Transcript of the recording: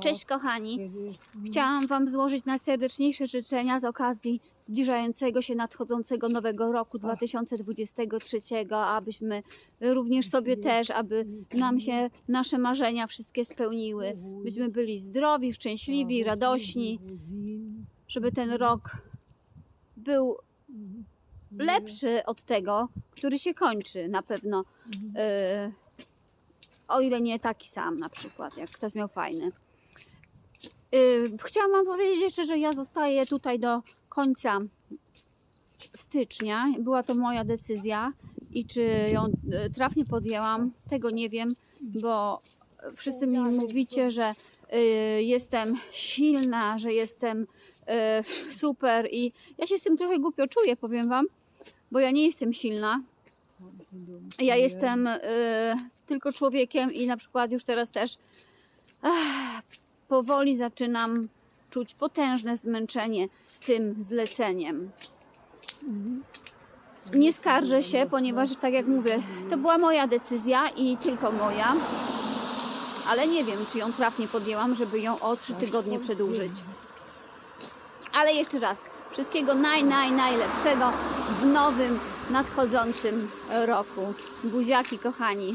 Cześć kochani. Chciałam Wam złożyć najserdeczniejsze życzenia z okazji zbliżającego się nadchodzącego nowego roku 2023, abyśmy również sobie też, aby nam się nasze marzenia wszystkie spełniły, byśmy byli zdrowi, szczęśliwi, radośni, żeby ten rok był lepszy od tego, który się kończy na pewno. O ile nie taki sam na przykład, jak ktoś miał fajny. Yy, chciałam Wam powiedzieć jeszcze, że ja zostaję tutaj do końca stycznia. Była to moja decyzja i czy ją y, trafnie podjęłam, tego nie wiem, bo wszyscy mi mówicie, że y, jestem silna, że jestem y, super i ja się z tym trochę głupio czuję, powiem Wam, bo ja nie jestem silna. Ja jestem y, tylko człowiekiem i na przykład już teraz też ach, powoli zaczynam czuć potężne zmęczenie tym zleceniem. Nie skarżę się, ponieważ tak jak mówię, to była moja decyzja i tylko moja. Ale nie wiem, czy ją trafnie podjęłam, żeby ją o trzy tygodnie przedłużyć. Ale jeszcze raz, wszystkiego naj, naj, najlepszego w nowym, nadchodzącym roku. Buziaki, kochani.